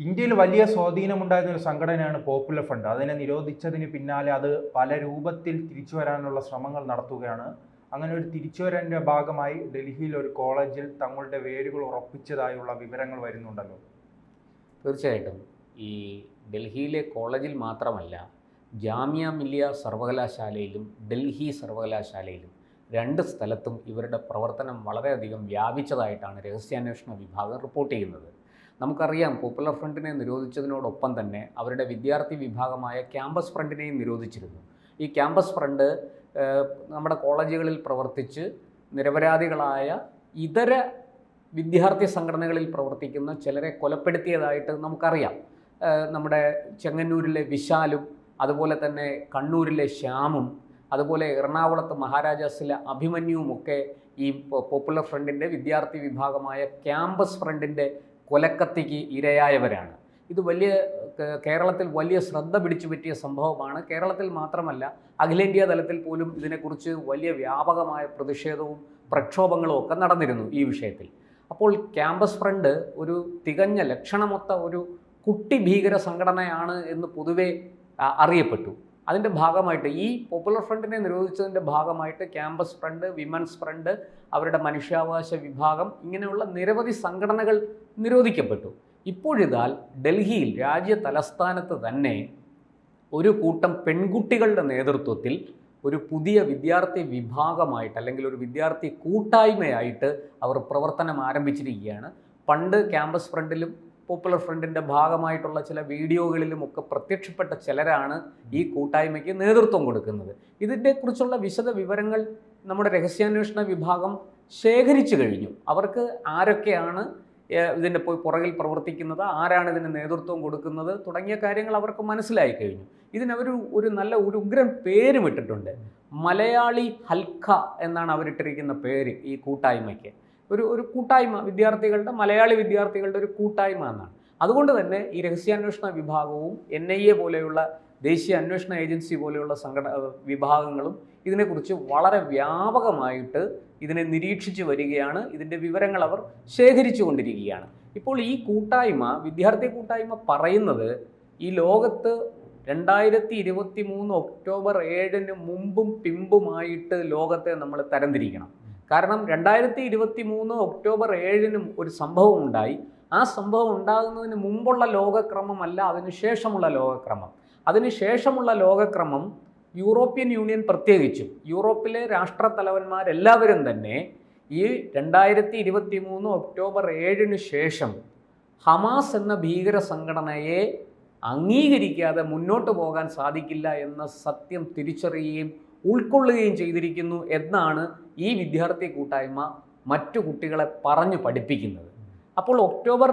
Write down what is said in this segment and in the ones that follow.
ഇന്ത്യയിൽ വലിയ സ്വാധീനമുണ്ടായിരുന്ന ഒരു സംഘടനയാണ് പോപ്പുലർ ഫ്രണ്ട് അതിനെ നിരോധിച്ചതിന് പിന്നാലെ അത് പല രൂപത്തിൽ തിരിച്ചു വരാനുള്ള ശ്രമങ്ങൾ നടത്തുകയാണ്. അങ്ങനെ ഒരു തിരിച്ചുവരന്റെ ഭാഗമായി ഡൽഹിയിൽ ഒരു കോളേജിൽ തങ്ങളുടെ വേരുകൾ ഉറപ്പിച്ചതായുള്ള വിവരങ്ങൾ വരുന്നുണ്ടല്ലോ. തീർച്ചയായിട്ടും. ഈ ഡൽഹിയിലെ കോളേജിൽ മാത്രമല്ല ജാമ്യ മില്ലിയ സർവകലാശാലയിലും ഡൽഹി സർവകലാശാലയിലും രണ്ട് സ്ഥലത്തും ഇവരുടെ പ്രവർത്തനം വളരെയധികം വ്യാപിച്ചതായിട്ടാണ് രഹസ്യാന്വേഷണ വിഭാഗം റിപ്പോർട്ട് ചെയ്യുന്നത്. നമുക്കറിയാം പോപ്പുലർ ഫ്രണ്ടിനെ നിരോധിച്ചതിനോടൊപ്പം തന്നെ അവരുടെ വിദ്യാർത്ഥി വിഭാഗമായ ക്യാമ്പസ് ഫ്രണ്ടിനെയും നിരോധിച്ചിരുന്നു. ഈ ക്യാമ്പസ് ഫ്രണ്ട് നമ്മുടെ കോളേജുകളിൽ പ്രവർത്തിച്ച് നിരപരാധികളായ ഇതര വിദ്യാർത്ഥി സംഘടനകളിൽ പ്രവർത്തിക്കുന്ന ചിലരെ കൊലപ്പെടുത്തിയതായിട്ട് നമുക്കറിയാം. നമ്മുടെ ചെങ്ങന്നൂരിലെ വിശാലും അതുപോലെ തന്നെ കണ്ണൂരിലെ ശ്യാമും അതുപോലെ എറണാകുളത്ത് മഹാരാജാസിലെ അഭിമന്യുവുമൊക്കെ ഈ പോപ്പുലർ ഫ്രണ്ടിന്റെ വിദ്യാർത്ഥി വിഭാഗമായ ക്യാമ്പസ് ഫ്രണ്ടിന്റെ കൊലക്കത്തിക്ക് ഇരയായവരാണ്. ഇത് വലിയ കേരളത്തിൽ വലിയ ശ്രദ്ധ പിടിച്ചു പറ്റിയ സംഭവമാണ്. കേരളത്തിൽ മാത്രമല്ല അഖിലേന്ത്യാ തലത്തിൽ പോലും ഇതിനെക്കുറിച്ച് വലിയ വ്യാപകമായ പ്രതിഷേധവും പ്രക്ഷോഭങ്ങളും ഒക്കെ നടന്നിരുന്നു ഈ വിഷയത്തിൽ. അപ്പോൾ ക്യാമ്പസ് ഫ്രണ്ട് ഒരു തികഞ്ഞ ലക്ഷണമൊത്ത ഒരു കുട്ടി ഭീകര സംഘടനയാണ് എന്ന് പൊതുവെ അറിയപ്പെട്ടു. അതിന്റെ ഭാഗമായിട്ട് ഈ പോപ്പുലർ ഫ്രണ്ടിനെ നിരോധിച്ചതിന്റെ ഭാഗമായിട്ട് ക്യാമ്പസ് ഫ്രണ്ട് വിമൻസ് ഫ്രണ്ട് അവരുടെ മനുഷ്യാവകാശ വിഭാഗം ഇങ്ങനെയുള്ള നിരവധി സംഘടനകൾ നിരോധിക്കപ്പെട്ടു. ഇപ്പോഴിതാൽ ഡൽഹിയിൽ രാജ്യ തലസ്ഥാനത്ത് തന്നെ ഒരു കൂട്ടം പെൺകുട്ടികളുടെ നേതൃത്വത്തിൽ ഒരു പുതിയ വിദ്യാർത്ഥി വിഭാഗമായിട്ട് അല്ലെങ്കിൽ ഒരു വിദ്യാർത്ഥി കൂട്ടായ്മയായിട്ട് അവർ പ്രവർത്തനം ആരംഭിച്ചിരിക്കുകയാണ്. പണ്ട് ക്യാമ്പസ് ഫ്രണ്ടിലും പോപ്പുലർ ഫ്രണ്ടിന്റെ ഭാഗമായിട്ടുള്ള ചില വീഡിയോകളിലും ഒക്കെ പ്രത്യക്ഷപ്പെട്ട ചിലരാണ് ഈ കൂട്ടായ്മയ്ക്ക് നേതൃത്വം കൊടുക്കുന്നത്. ഇതിനെക്കുറിച്ചുള്ള വിശദ വിവരങ്ങൾ നമ്മുടെ രഹസ്യാന്വേഷണ വിഭാഗം ശേഖരിച്ചു കഴിഞ്ഞു. അവർക്ക് ആരൊക്കെയാണ് ഇതിന്റെ പുറകിൽ പ്രവർത്തിക്കുന്നത് ആരാണ് ഇതിന് നേതൃത്വം കൊടുക്കുന്നത് തുടങ്ങിയ കാര്യങ്ങൾ അവർക്ക് മനസ്സിലായി കഴിഞ്ഞു. ഇതിനവർ ഒരു നല്ല ഒരു ഉഗ്രൻ പേരും ഇട്ടിട്ടുണ്ട്. മലയാളി ഹൽക്ക എന്നാണ് അവരിട്ടിരിക്കുന്ന പേര് ഈ കൂട്ടായ്മയ്ക്ക്. ഒരു ഒരു കൂട്ടായ്മ വിദ്യാർത്ഥികളുടെ മലയാളി വിദ്യാർത്ഥികളുടെ ഒരു കൂട്ടായ്മ എന്നാണ്. അതുകൊണ്ട് തന്നെ ഈ രഹസ്യാന്വേഷണ വിഭാഗവും എൻ ഐ എ പോലെയുള്ള ദേശീയ അന്വേഷണ ഏജൻസി പോലെയുള്ള സംഘടന വിഭാഗങ്ങളും ഇതിനെക്കുറിച്ച് വളരെ വ്യാപകമായിട്ട് ഇതിനെ നിരീക്ഷിച്ചു വരികയാണ്. ഇതിന്റെ വിവരങ്ങൾ അവർ ശേഖരിച്ചു കൊണ്ടിരിക്കുകയാണ്. ഇപ്പോൾ ഈ കൂട്ടായ്മ വിദ്യാർത്ഥി കൂട്ടായ്മ പറയുന്നത് ഈ ലോകത്ത് രണ്ടായിരത്തി ഇരുപത്തി മൂന്ന് ഒക്ടോബർ ഏഴിന് മുമ്പും പിമ്പുമായിട്ട് ലോകത്തെ നമ്മൾ തരംതിരിക്കണം. കാരണം രണ്ടായിരത്തി ഇരുപത്തി മൂന്ന് ഒക്ടോബർ ഏഴിനും ഒരു സംഭവം ഉണ്ടായി. ആ സംഭവം ഉണ്ടാകുന്നതിന് മുമ്പുള്ള ലോകക്രമമല്ല അതിനുശേഷമുള്ള ലോകക്രമം. അതിനുശേഷമുള്ള ലോകക്രമം യൂറോപ്യൻ യൂണിയൻ പ്രത്യേകിച്ചും യൂറോപ്പിലെ രാഷ്ട്രത്തലവന്മാരെല്ലാവരും തന്നെ ഈ രണ്ടായിരത്തി ഇരുപത്തി മൂന്ന് ഒക്ടോബർ ഏഴിന് ശേഷം ഹമാസ് എന്ന ഭീകര സംഘടനയെ അംഗീകരിക്കാതെ മുന്നോട്ട് പോകാൻ സാധിക്കില്ല എന്ന സത്യം തിരിച്ചറിയുകയും ഉൾക്കൊള്ളുകയും ചെയ്തിരിക്കുന്നു എന്നാണ് ഈ വിദ്യാർത്ഥി കൂട്ടായ്മ മറ്റു കുട്ടികളെ പറഞ്ഞു പഠിപ്പിക്കുന്നത്. അപ്പോൾ ഒക്ടോബർ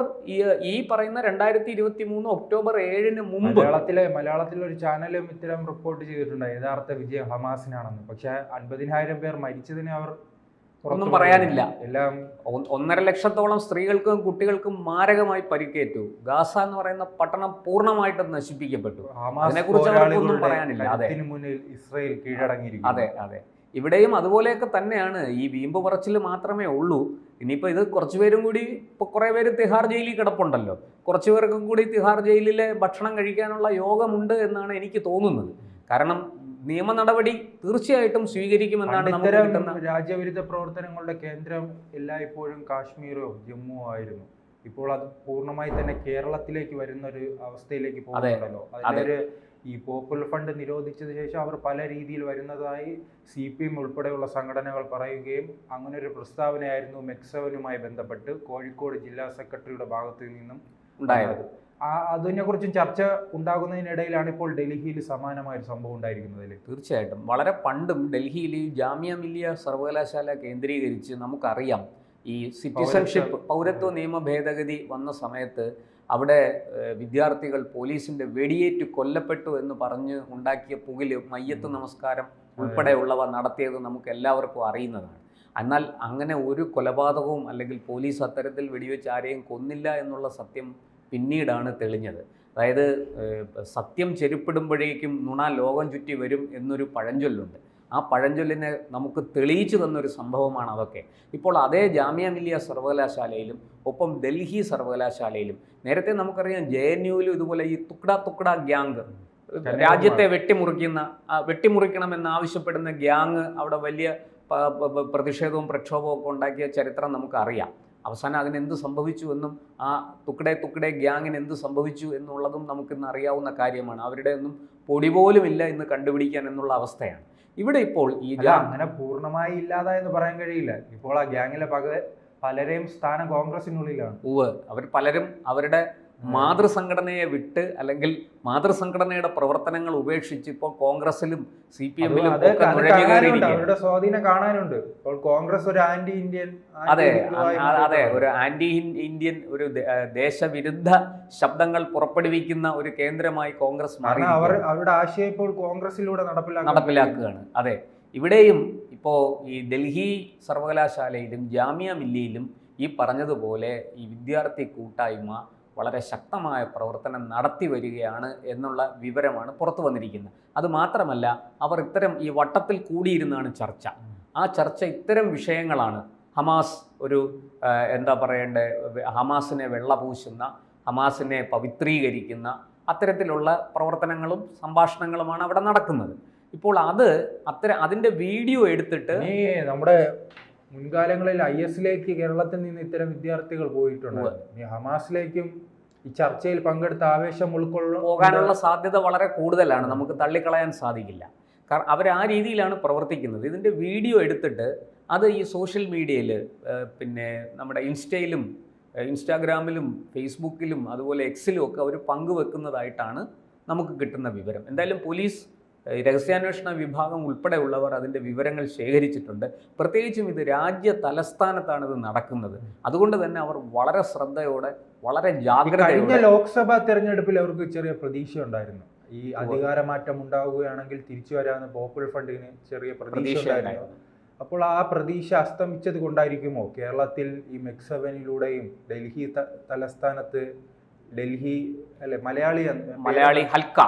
ഈ പറയുന്ന രണ്ടായിരത്തി ഇരുപത്തി മൂന്ന് ഒക്ടോബർ ഏഴിന് മുമ്പ് മലയാളത്തിലെ മലയാളത്തിലെ ഒരു ചാനലും ഇത്തരം റിപ്പോർട്ട് ചെയ്തിട്ടുണ്ട്. യഥാർത്ഥ വിജയം ഹമാസിനാണെന്ന്. പക്ഷേ അൻപതിനായിരം പേർ മരിച്ചതിനെ അവർ ഒന്നും പറയാനില്ല. എല്ലാം ഒന്നര ലക്ഷത്തോളം സ്ത്രീകൾക്കും കുട്ടികൾക്കും മാരകമായി പരിക്കേറ്റു. ഗാസ എന്ന് പറയുന്ന പട്ടണം പൂർണമായിട്ട് നശിപ്പിക്കപ്പെട്ടു. അതിനെക്കുറിച്ച് അവർക്കൊന്നും പറയാനില്ല. അതെ. ഇസ്രയേൽ കീഴടങ്ങിയിരിക്കും അതെ അതെ. ഇവിടെയും അതുപോലെയൊക്കെ തന്നെയാണ്. ഈ വീമ്പ് പറച്ചിൽ മാത്രമേ ഉള്ളൂ. ഇനിയിപ്പോൾ ഇത് കുറച്ച് പേരും കൂടി ഇപ്പോൾ കുറേ പേര് തിഹാർ ജയിലിൽ കിടപ്പുണ്ടല്ലോ. കുറച്ച് പേർക്കും കൂടി തിഹാർ ജയിലിലെ ഭക്ഷണം കഴിക്കാനുള്ള യോഗമുണ്ട് എന്നാണ് എനിക്ക് തോന്നുന്നത്. കാരണം നിയമ നടപടി തീർച്ചയായിട്ടും സ്വീകരിക്കുമെന്നാണ് നമുക്ക് കിട്ടുന്ന രാജ്യവിരുദ്ധ പ്രവർത്തനങ്ങളുടെ കേന്ദ്രം എല്ലായ്പ്പോഴും കാശ്മീരോ ജമ്മുവോ ആയിരുന്നു. ഇപ്പോൾ അത് പൂർണമായി തന്നെ കേരളത്തിലേക്ക് വരുന്ന ഒരു അവസ്ഥയിലേക്ക് പോകുന്നുണ്ടല്ലോ. അതിലൊരു ഈ പോപ്പുലർ ഫണ്ട് നിരോധിച്ചതിന് ശേഷം അവർ പല രീതിയിൽ വരുന്നതായി സി പി എം ഉൾപ്പെടെയുള്ള സംഘടനകൾ പറയുകയും അങ്ങനെ ഒരു പ്രസ്താവനയായിരുന്നു മെക്സവനുമായി ബന്ധപ്പെട്ട് കോഴിക്കോട് ജില്ലാ സെക്രട്ടറിയുടെ ഭാഗത്തു നിന്നും ഉണ്ടായത്. അതിനെക്കുറിച്ചും ചർച്ച ഉണ്ടാകുന്നതിനിടയിലാണ് ഇപ്പോൾ ഡൽഹിയിൽ സമാനമായ ഒരു സംഭവം ഉണ്ടായിരിക്കുന്നത് തീർച്ചയായിട്ടും. വളരെ പണ്ടും ഡൽഹിയിൽ ഈ ജാമ്യ മില്ലിയ സർവകലാശാല കേന്ദ്രീകരിച്ച് നമുക്കറിയാം. ഈ സിറ്റിസൺഷിപ്പ് പൗരത്വ നിയമ ഭേദഗതി വന്ന സമയത്ത് അവിടെ വിദ്യാർത്ഥികൾ പോലീസിന്റെ വെടിയേറ്റ് കൊല്ലപ്പെട്ടു എന്ന് പറഞ്ഞ് ഉണ്ടാക്കിയ പുകിൽ മയ്യത്ത് നമസ്കാരം ഉൾപ്പെടെയുള്ളവ നടത്തിയത് നമുക്ക് എല്ലാവർക്കും അറിയുന്നതാണ്. എന്നാൽ അങ്ങനെ ഒരു കൊലപാതകവും അല്ലെങ്കിൽ പോലീസ് അത്തരത്തിൽ വെടിവെച്ച് ആരെയും കൊന്നില്ല എന്നുള്ള സത്യം പിന്നീടാണ് തെളിഞ്ഞത്. അതായത് സത്യം ചെരുപ്പിടുമ്പോഴേക്കും നുണ ലോകം ചുറ്റി വരും എന്നൊരു പഴഞ്ചൊല്ലുണ്ട്. ആ പഴഞ്ചൊല്ലിനെ നമുക്ക് തെളിയിച്ചു തന്നൊരു സംഭവമാണ് അതൊക്കെ. ഇപ്പോൾ അതേ ജാമ്യ മില്ലിയ സർവകലാശാലയിലും ഒപ്പം ഡൽഹി സർവകലാശാലയിലും നേരത്തെ നമുക്കറിയാം ജെ എൻ യുവിലും ഇതുപോലെ ഈ തുക്ട തുക്ട ഗ്യാങ് രാജ്യത്തെ വെട്ടിമുറിക്കുന്ന വെട്ടിമുറിക്കണമെന്ന് ആവശ്യപ്പെടുന്ന ഗ്യാങ് അവിടെ വലിയ പ്രതിഷേധവും പ്രക്ഷോഭവും ഒക്കെ ഉണ്ടാക്കിയ ചരിത്രം നമുക്കറിയാം. അവസാനം അതിനെന്ത് സംഭവിച്ചു എന്നും ആ തുക്കടെ തുക്കടെ ഗ്യാങ്ങിന് എന്ത് സംഭവിച്ചു എന്നുള്ളതും നമുക്കിന്ന് അറിയാവുന്ന കാര്യമാണ്. അവരുടെ ഒന്നും പൊടി പോലും ഇല്ല ഇന്ന് കണ്ടുപിടിക്കാൻ എന്നുള്ള അവസ്ഥയാണ്. ഇവിടെ ഇപ്പോൾ ഈ അങ്ങനെ പൂർണമായി ഇല്ലാതെ ഇല്ലാതായെന്ന് പറയാൻ കഴിയില്ല. ഇപ്പോൾ ആ ഗ്യാങ്ങിലെ പക പലരെയും സ്ഥാനം കോൺഗ്രസിനുള്ളിലാണ്. ഉവ് അവർ പലരും അവരുടെ മാതൃസംഘടനയെ വിട്ട് അല്ലെങ്കിൽ മാതൃസംഘടനയുടെ പ്രവർത്തനങ്ങൾ ഉപേക്ഷിച്ച് ഇപ്പോൾ കോൺഗ്രസിലും സി പി എമ്മിലും അവരുടെ സ്വാധീനം കാണാനുണ്ട്. ഇപ്പോൾ കോൺഗ്രസ് ഒരു ആന്റി ഇന്ത്യൻ അതെ അതെ ഒരു ആന്റി ഇന്ത്യൻ ഒരു ദേശവിരുദ്ധ ശബ്ദങ്ങൾ പുറപ്പെടുവിക്കുന്ന ഒരു കേന്ദ്രമായി കോൺഗ്രസ് മാറി അവർ അവരുടെ ആശയം ഇപ്പോൾ കോൺഗ്രസിലൂടെ നടപ്പിലാക്കുകയാണ്. അതെ ഇവിടെയും ഇപ്പോൾ ഈ ഡൽഹി സർവകലാശാലയിലും ജാമ്യ മില്ലിയിലും ഈ പറഞ്ഞതുപോലെ ഈ വിദ്യാർത്ഥി കൂട്ടായ്മ വളരെ ശക്തമായ പ്രവർത്തനം നടത്തി വരികയാണ് എന്നുള്ള വിവരമാണ് പുറത്തു വന്നിരിക്കുന്നത്. അത് മാത്രമല്ല അവർ ഇത്തരം ഈ വട്ടത്തിൽ കൂടിയിരുന്നാണ് ചർച്ച. ആ ചർച്ച ഇത്തരം വിഷയങ്ങളാണ്. ഹമാസ് ഒരു എന്താ പറയണ്ടേ ഹമാസിനെ വെള്ളപൂശുന്ന ഹമാസിനെ പവിത്രീകരിക്കുന്ന അത്തരത്തിലുള്ള പ്രവർത്തനങ്ങളും സംഭാഷണങ്ങളുമാണ് അവിടെ നടക്കുന്നത്. ഇപ്പോൾ അത് അത്തരം അതിന്റെ വീഡിയോ എടുത്തിട്ട് നമ്മുടെ മുൻകാലങ്ങളിൽ ഐ എസിലേക്ക് കേരളത്തിൽ നിന്ന് ഇത്തരം വിദ്യാർത്ഥികൾ പോയിട്ടുണ്ട്. ഇനി ഹമാസിലേക്കും ഈ ചർച്ചയിൽ പങ്കെടുത്ത ആവേശം ഉൾക്കൊള്ള പോകാനുള്ള സാധ്യത വളരെ കൂടുതലാണ്. നമുക്ക് തള്ളിക്കളയാൻ സാധിക്കില്ല. കാരണം അവർ ആ രീതിയിലാണ് പ്രവർത്തിക്കുന്നത്. ഇതിന്റെ വീഡിയോ എടുത്തിട്ട് അത് ഈ സോഷ്യൽ മീഡിയയിൽ പിന്നെ നമ്മുടെ ഇൻസ്റ്റയിലും ഇൻസ്റ്റാഗ്രാമിലും ഫേസ്ബുക്കിലും അതുപോലെ എക്സിലും ഒക്കെ അവർ പങ്കുവെക്കുന്നതായിട്ടാണ് നമുക്ക് കിട്ടുന്ന വിവരം. എന്തായാലും പോലീസ് രഹസ്യാന്വേഷണ വിഭാഗം ഉൾപ്പെടെയുള്ളവർ അതിന്റെ വിവരങ്ങൾ ശേഖരിച്ചിട്ടുണ്ട്. പ്രത്യേകിച്ചും ഇത് രാജ്യ തലസ്ഥാനത്താണ് ഇത് നടക്കുന്നത്. അതുകൊണ്ട് തന്നെ അവർ വളരെ ശ്രദ്ധയോടെ വളരെ ജാഗ്രത കഴിഞ്ഞ ലോക്സഭാ തെരഞ്ഞെടുപ്പിൽ അവർക്ക് ചെറിയ പ്രതീക്ഷ ഉണ്ടായിരുന്നു ഈ അധികാരമാറ്റം ഉണ്ടാവുകയാണെങ്കിൽ തിരിച്ചു വരാമെന്ന് പോപ്പുലർ ഫണ്ടിന് ചെറിയ പ്രതീക്ഷ ഉണ്ടായിരുന്നു. അപ്പോൾ ആ പ്രതീക്ഷ അസ്തമിച്ചത് കൊണ്ടായിരിക്കുമോ? കേരളത്തിൽ ഈ മെക്സവനിലൂടെയും ഡൽഹി തലസ്ഥാനത്ത് ഡൽഹി അല്ലെ മലയാളി മലയാളി ഹൽക്ക.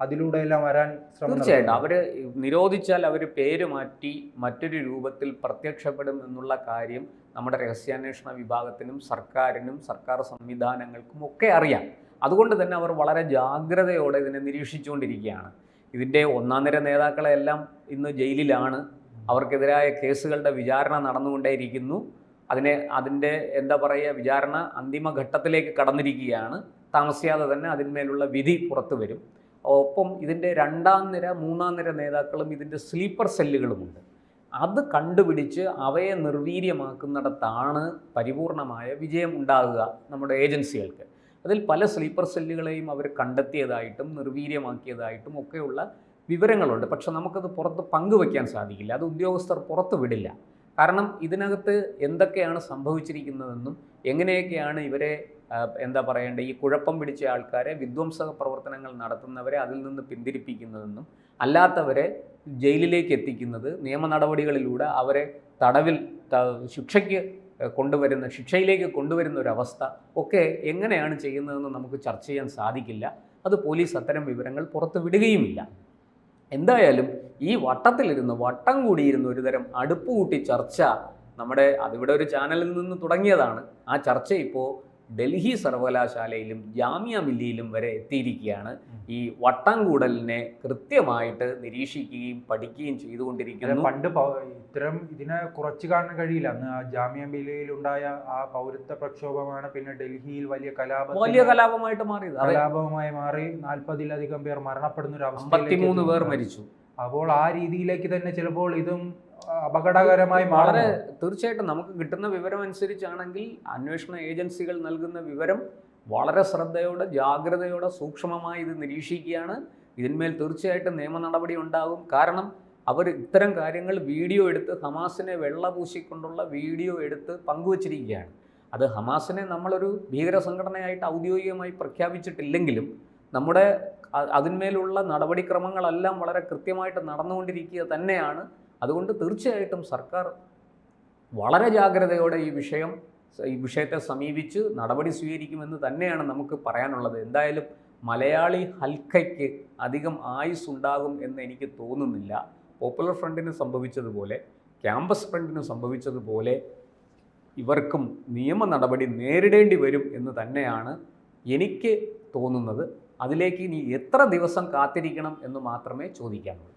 അതിലൂടെ എല്ലാം വരാൻ തീർച്ചയായിട്ടും. അവർ നിരോധിച്ചാൽ അവർ പേര് മാറ്റി മറ്റൊരു രൂപത്തിൽ പ്രത്യക്ഷപ്പെടും എന്നുള്ള കാര്യം നമ്മുടെ രഹസ്യാന്വേഷണ വിഭാഗത്തിനും സർക്കാരിനും സർക്കാർ സംവിധാനങ്ങൾക്കും ഒക്കെ അറിയാം. അതുകൊണ്ട് തന്നെ അവർ വളരെ ജാഗ്രതയോടെ ഇതിനെ നിരീക്ഷിച്ചുകൊണ്ടിരിക്കുകയാണ്. ഇതിന്റെ ഒന്നാം നിര നേതാക്കളെല്ലാം ഇന്ന് ജയിലിലാണ്. അവർക്കെതിരായ കേസുകളുടെ വിചാരണ നടന്നുകൊണ്ടേയിരിക്കുന്നു. അതിനെ അതിന്റെ എന്താ പറയുക വിചാരണ അന്തിമഘട്ടത്തിലേക്ക് കടന്നിരിക്കുകയാണ്. താമസിയാതെ തന്നെ അതിന്മേലുള്ള വിധി പുറത്തു വരും. ഒപ്പം ഇതിന്റെ രണ്ടാം നിര മൂന്നാം നിര നേതാക്കളും ഇതിന്റെ സ്ലീപ്പർ സെല്ലുകളുമുണ്ട്. അത് കണ്ടുപിടിച്ച് അവയെ നിർവീര്യമാക്കുന്നിടത്താണ് പരിപൂർണമായ വിജയം ഉണ്ടാകുക നമ്മുടെ ഏജൻസികൾക്ക്. അതിൽ പല സ്ലീപ്പർ സെല്ലുകളെയും അവർ കണ്ടെത്തിയതായിട്ടും നിർവീര്യമാക്കിയതായിട്ടും ഒക്കെയുള്ള വിവരങ്ങളുണ്ട്. പക്ഷെ നമുക്കത് പുറത്ത് പങ്കുവയ്ക്കാൻ സാധിക്കില്ല. അത് ഉദ്യോഗസ്ഥർ പുറത്ത് വിടില്ല. കാരണം ഇതിനകത്ത് എന്തൊക്കെയാണ് സംഭവിച്ചിരിക്കുന്നതെന്നും എങ്ങനെയൊക്കെയാണ് ഇവരെ എന്താ പറയേണ്ടത്? ഈ കുഴപ്പം പിടിച്ച ആൾക്കാരെ വിധ്വംസക പ്രവർത്തനങ്ങൾ നടത്തുന്നവരെ അതിൽ നിന്ന് പിന്തിരിപ്പിക്കുന്നതെന്നും അല്ലാത്തവരെ ജയിലിലേക്ക് എത്തിക്കുന്നത് നിയമ നടപടികളിലൂടെ അവരെ തടവിൽ ശിക്ഷയ്ക്ക് കൊണ്ടുവരുന്ന ശിക്ഷയിലേക്ക് കൊണ്ടുവരുന്ന ഒരു അവസ്ഥ ഒക്കെ എങ്ങനെയാണ് ചെയ്യുന്നതെന്ന് നമുക്ക് ചർച്ച ചെയ്യാൻ സാധിക്കില്ല. അത് പോലീസ് അത്തരം വിവരങ്ങൾ പുറത്ത് വിടുകയുമില്ല. എന്തായാലും ഈ വട്ടത്തിലിരുന്ന് വട്ടം കൂടിയിരുന്ന് ഒരുതരം അടുപ്പ് കൂട്ടി ചർച്ച നമ്മുടെ അതിവിടെ ഒരു ചാനലിൽ നിന്ന് തുടങ്ങിയതാണ്. ആ ചർച്ച ഇപ്പോൾ ഡൽഹി സർവകലാശാലയിലും ജാമ്യ മില്ലിയിലും വരെ എത്തിയിരിക്കുകയാണ്. ഈ വട്ടം കൂടലിനെ കൃത്യമായിട്ട് നിരീക്ഷിക്കുകയും പഠിക്കുകയും ചെയ്തുകൊണ്ടിരിക്കുന്നു. പണ്ട് ഇത്തരം ഇതിനെ കുറച്ച് കാണാൻ കഴിയില്ല. അന്ന് ആ ജാമ്യ മില്ലിയിലുണ്ടായ ആ പൗരത്വ പ്രക്ഷോഭമാണ് പിന്നെ ഡൽഹിയിൽ വലിയ കലാപം വലിയ കലാപമായിട്ട് മാറിയത്. അതെ. കലാപമായി മാറി നാൽപ്പതിലധികം പേർ മരണപ്പെടുന്ന ഒരു അവസ്ഥ പേർ മരിച്ചു. അപ്പോൾ ആ രീതിയിലേക്ക് തന്നെ ചിലപ്പോൾ ഇതും അപകടകരമായി വളരെ തീർച്ചയായിട്ടും നമുക്ക് കിട്ടുന്ന വിവരം അനുസരിച്ചാണെങ്കിൽ അന്വേഷണ ഏജൻസികൾ നൽകുന്ന വിവരം വളരെ ശ്രദ്ധയോടെ ജാഗ്രതയോടെ സൂക്ഷ്മമായി ഇത് നിരീക്ഷിക്കുകയാണ്. ഇതിന്മേൽ തീർച്ചയായിട്ടും നിയമ നടപടി ഉണ്ടാകും. കാരണം അവർ ഇത്തരം കാര്യങ്ങൾ വീഡിയോ എടുത്ത് ഹമാസിനെ വെള്ള പൂശിക്കൊണ്ടുള്ള വീഡിയോ എടുത്ത് പങ്കുവച്ചിരിക്കുകയാണ്. അത് ഹമാസിനെ നമ്മളൊരു ഭീകര സംഘടനയായിട്ട് ഔദ്യോഗികമായി പ്രഖ്യാപിച്ചിട്ടില്ലെങ്കിലും നമ്മുടെ അതിന്മേലുള്ള നടപടിക്രമങ്ങളെല്ലാം വളരെ കൃത്യമായിട്ട് നടന്നുകൊണ്ടിരിക്കുക തന്നെയാണ് അതുകൊണ്ട് തീർച്ചയായിട്ടും സർക്കാർ വളരെ ജാഗ്രതയോടെ ഈ വിഷയം ഈ വിഷയത്തെ സമീപിച്ച് നടപടി സ്വീകരിക്കുമെന്ന് തന്നെയാണ് നമുക്ക് പറയാനുള്ളത്. എന്തായാലും മലയാളി ഹൽക്കയ്ക്ക് അധികം ആയുസ് ഉണ്ടാകും എന്ന് എനിക്ക് തോന്നുന്നില്ല. പോപ്പുലർ ഫ്രണ്ടിന് സംഭവിച്ചതുപോലെ ക്യാമ്പസ് ഫ്രണ്ടിന് സംഭവിച്ചതുപോലെ ഇവർക്കും നിയമ നടപടി നേരിടേണ്ടി വരും എന്ന് തന്നെയാണ് എനിക്ക് തോന്നുന്നത്. അതിലേക്ക് ഇനി എത്ര ദിവസം കാത്തിരിക്കണം എന്ന് മാത്രമേ ചോദിക്കാനുള്ളൂ.